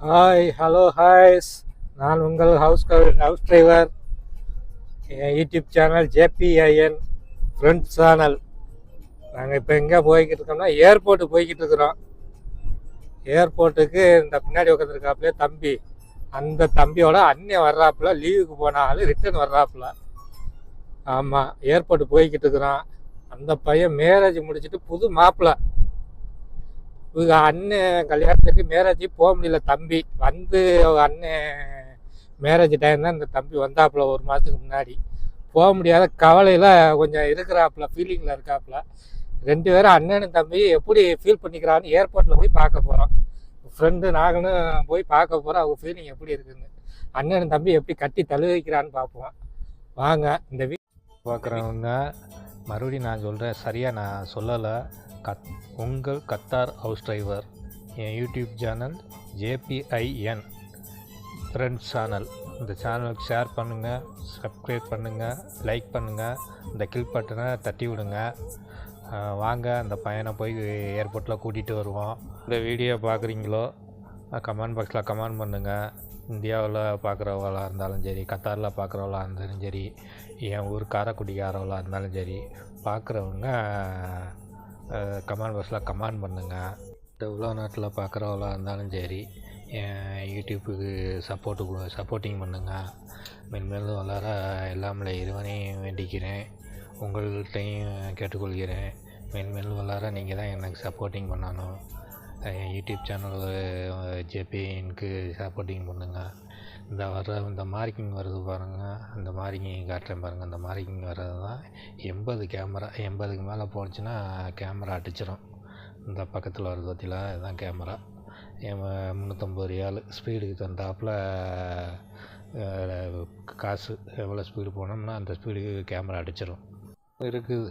Hi hello ஹாய்ஸ் நான் உங்கள் ஹவுஸ் ஹவுஸ் டிரைவர் என் YouTube channel JBIN friends channel நாங்கள் இப்போ எங்கே போய்கிட்டு இருக்கோம்னா ஏர்போர்ட்டு போய்கிட்டு இருக்கிறோம். ஏர்போர்ட்டுக்கு இந்த பின்னாடி உட்காந்துருக்காப்புல தம்பி. அந்த தம்பியோட அண்ணன் வர்றாப்புல லீவுக்கு போனாலும் ரிட்டர்ன் வர்றாப்புல. ஆமாம் ஏர்போர்ட்டு போய்கிட்டு இருக்கிறோம் அந்த பையன் மேரேஜ் முடிச்சுட்டு புது மாப்பிள்ளை அண்ணன் கல்யாணத்துக்கு மேரேஜ் போக முடியல தம்பி. வந்து அவங்க அண்ணன் மேரேஜ் டைம் தான் இந்த தம்பி வந்தாப்புல ஒரு மாதத்துக்கு முன்னாடி. போக முடியாத கவலையில் கொஞ்சம் இருக்கிறாப்புல ஃபீலிங்கில் இருக்காப்புல. ரெண்டு பேரும் அண்ணனும் தம்பி எப்படி ஃபீல் பண்ணிக்கிறான்னு ஏர்போர்ட்டில் போய் பார்க்க போகிறோம் ஃப்ரெண்டு நாங்களும் போய் பார்க்க போகிறோம் அவங்க ஃபீலிங் எப்படி இருக்குன்னு. அண்ணனும் தம்பி எப்படி கட்டி தழுவிக்கிறான்னு பார்ப்போம். வாங்க இந்த வீ பார்க்குறவங்க மறுபடியும் நான் சொல்கிறேன் சரியாக நான் சொல்லலை. கத் உங்கள் கத்தார் ஹவுஸ் டிரைவர் என் YouTube channel JBIN friends channel இந்த சேனலுக்கு ஷேர் பண்ணுங்கள் சப்ஸ்கிரைப் பண்ணுங்கள் லைக் பண்ணுங்கள் இந்த கில் பட்டனை தட்டி விடுங்க. வாங்க அந்த பையனை போய் ஏர்போர்ட்டில் கூட்டிகிட்டு வருவோம். இந்த வீடியோ பார்க்குறீங்களோ கமெண்ட் பாக்ஸில் கமெண்ட் பண்ணுங்கள் இந்தியாவில் பார்க்குறவளாக இருந்தாலும் சரி கத்தாரில் பார்க்குறவளாக இருந்தாலும் சரி என் ஊர் காரைக்குடிக்காரவங்களா இருந்தாலும் சரி பார்க்குறவங்க கமெண்ட் பாக்ஸில் கமெண்ட் பண்ணுங்கள் இந்த நாட்டில் பார்க்குறவங்களா இருந்தாலும் சரி யூடியூப்புக்கு சப்போர்ட்டு சப்போர்ட்டிங் பண்ணுங்கள் மென்மேலும் வளர எல்லாமே இறைவனையும் வேண்டிக்கிறேன். உங்கள்கிட்டையும் கேட்டுக்கொள்கிறேன். மென்மேலும் வளர நீங்கள் தான் எனக்கு சப்போர்ட்டிங் பண்ணணும். யூடியூப் சேனல் ஜேபிஎனுக்கு சப்போர்ட்டிங் பண்ணுங்கள் இந்த வர இந்த மார்க்கிங் வருது பாருங்கள் அந்த மார்க்கிங் காட்டுறேன் பாருங்கள் அந்த மார்க்கிங் வர்றது தான் எண்பது கேமரா எண்பதுக்கு மேலே போச்சுன்னா கேமரா அடிச்சிடும் இந்த பக்கத்தில் வருது பார்த்தீங்களா இதுதான் கேமரா. முந்நூற்றம்பது ரியால். ஸ்பீடுக்கு தந்தாப்புல காசு எவ்வளோ ஸ்பீடு போனோம்னா அந்த ஸ்பீடுக்கு கேமரா அடிச்சிடும் இருக்குது.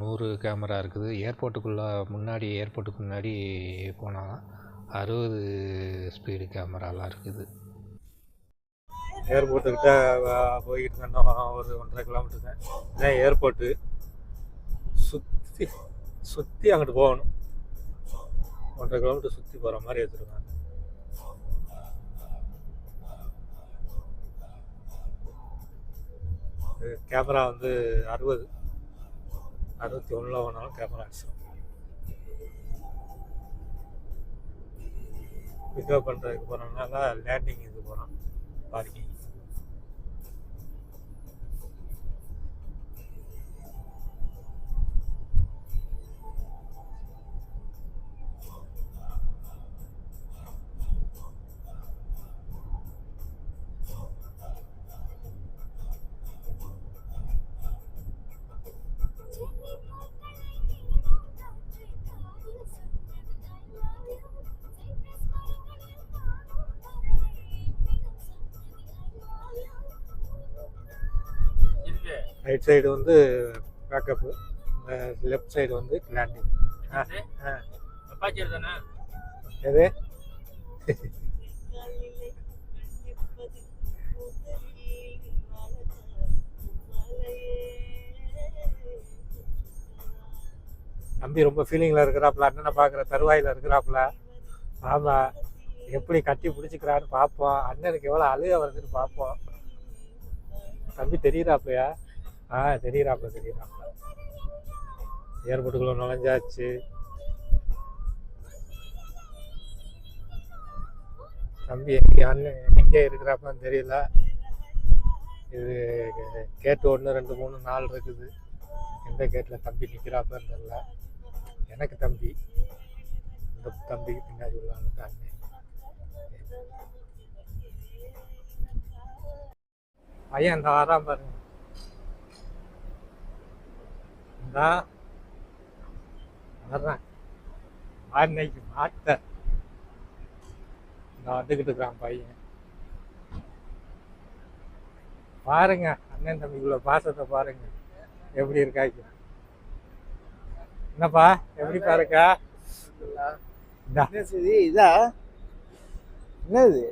நூறு கேமரா இருக்குது. ஏர்போர்ட்டுக்குள்ளே முன்னாடி ஏர்போர்ட்டுக்கு முன்னாடி போனால் அறுபது ஸ்பீடு கேமராலாம் இருக்குது. ஏர்போர்ட்டுக்கிட்ட போய்கிட்டு இருந்தோம் ஒரு ஒன்றரை கிலோமீட்டர் தான். இதான் ஏர்போர்ட்டு சுற்றி சுற்றி அங்கிட்டு போகணும். ஒன்றரை கிலோமீட்டர் சுற்றி போகிற மாதிரி எடுத்துருக்காங்க கேமரா வந்து அறுபது. அறுபத்தி ஒன்றில் வேணாலும் கேமரா அடிச்சிடும் பிக்கப் பண்ணுறதுக்கு போகிறோம்னால லேண்டிங் இது போகிறோம் பார்க்கிங் ரைட் சைடு வந்து பேக்கப்பு லெஃப்ட் சைடு வந்து லேண்டிங் ஆ. தானே? எது? தம்பி ரொம்ப ஃபீலிங்கில் இருக்கிறாப்புல அண்ணனை பார்க்குற தருவாயில் இருக்கிறாப்புல. ஆமாம் எப்படி கட்டி பிடிச்சிக்கிறான்னு பார்ப்போம் அண்ணனுக்கு எவ்வளோ அழுக வருதுன்னு பார்ப்போம் தம்பி தெரியுறாப்லையா ஆ தெரியுறாப்ல தெரியுறாப்ல. ஏர்போர்ட்டுக்குள்ள நுழைஞ்சாச்சு. தம்பி எங்கே எங்கே இருக்கிறாப்பான்னு தெரியல. இது கேட்டு ஒன்று ரெண்டு மூணு நாள் இருக்குது. எந்த கேட்டில் தம்பி நிற்கிறாப்பான்னு தெரியல. எனக்கு தம்பி. இந்த தம்பிக்கு பின்னாடி உள்ளான்னு அண்ணன் ஐயா இந்த ஆறாம் பாருங்க. இந்தா வர்றேன். அன்னைக்கு மாட்ட இந்த வந்துக்கிட்டு இருக்கிறான் பையன். பாருங்க அண்ணன் தம்பிக்குள்ள பாசத்தை பாருங்க. எப்படி இருக்காங்க என்னப்பா எப்படி பாருக்கா இதா? என்னது?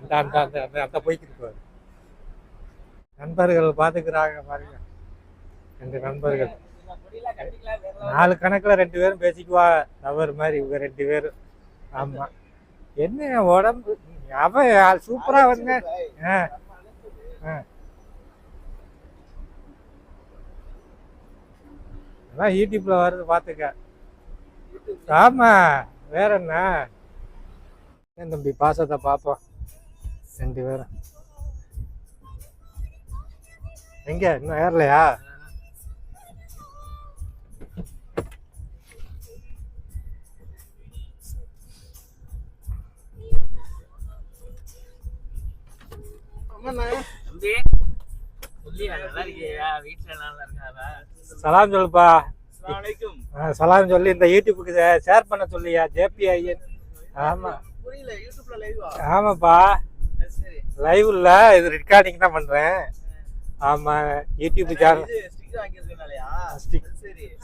அந்த அந்த அந்த போய்க்கிட்டு நண்பர்கள் பார்த்துக்கிறாங்க பாருங்க. ரெண்டு நண்பர்கள். நாலு கணக்குல ரெண்டு பேரும் பேசிக்குவா தவறு மாதிரி இவங்க ரெண்டு பேரும். ஆமா. என்ன உடம்பு? அவன் சூப்பரா வந்து. ஆ. ஆ. அதான் யூடியூப்ல வருது பாத்துக்க. ஆமா வேற என்ன? ஏன் தம்பி பாசத்தை பாப்போம். ரெண்டு பேரும். எங்க? இன்னும் ஏறலையா? சலாம் சொல்லுப்பா. சலாம் சொல்லி இந்த யூடியூப்புக்கு ஷேர் பண்ண சொல்லியா? ஜேபி ஐயன். ஆமா. ஆமாப்பா. லைவ் இல்ல இது ரெக்கார்டிங் தான் பண்றேன். ஆமா யூடியூப் சேனல்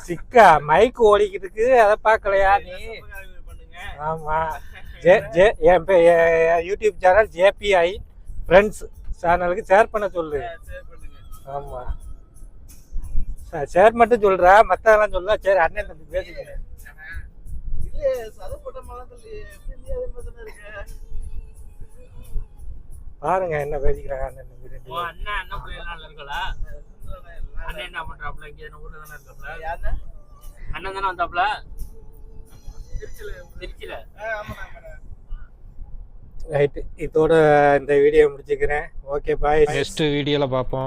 சிக்கா மைக் ஓடிக்கிட்டு இருக்கு அதை பார்க்கலையா நீ? பண்ணுங்க? ஆமா. ஜே ஜே என் பே- யூடியூப் சேனல் ஜேபிஐ ஃப்ரெண்ட்ஸ் சேனலுக்கு ஷேர் பண்ண சொல்லு. சரி பண்ணுங்க. ஆமா. ஷேர் மட்டும் சொல்றா மத்ததெல்லாம் சொல்ல சரி அண்ணன் தம்பி பேசிக்கிறேன் பாருங்க என்ன பேசிக்கிறாங்க அண்ணன் என்ன பண்றாப்ல இங்க என்ன ஊர்ல தானே இருக்காப்ல அண்ணன் தானே வந்தாப்ல திருச்சியில திருச்சியில? ரைட்டு இதோட இந்த வீடியோ முடிச்சுக்கிறேன். ஓகே பாய் நெக்ஸ்ட் வீடியோவில் பார்ப்போம்.